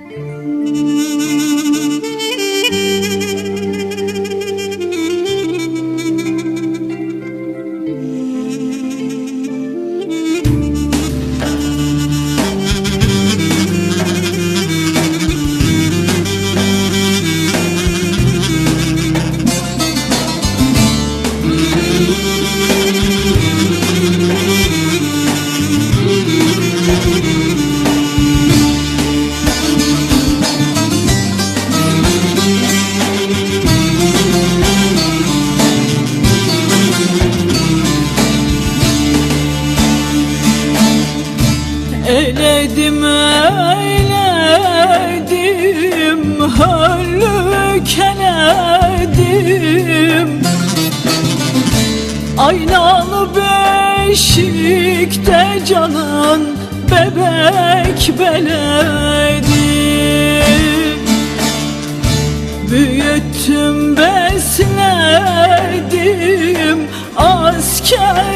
Eledim eyledim Höllük eledim Aynalı beşikte canan Bebek beledim Büyüttüm besledim Asker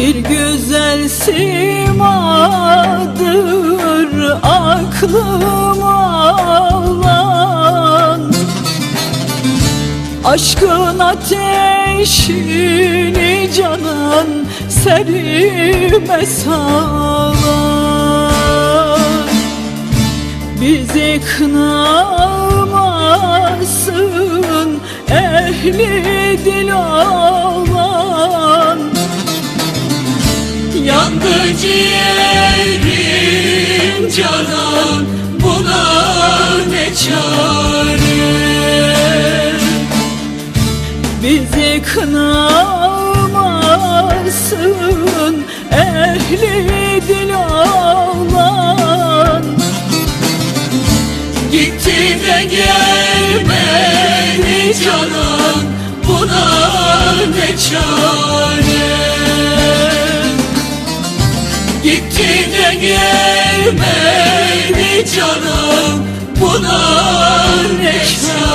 Bir güzel simadır aklıma alan. Aşkın ateşini canan serime salan. Bizi kınamasın ehli dil olan ciğerim canan Buna ne çare? Bizi kınamasın Ehli dil olan. Gitti de gelmedi canan Buna ne çare gelmedi canım Pınar Necla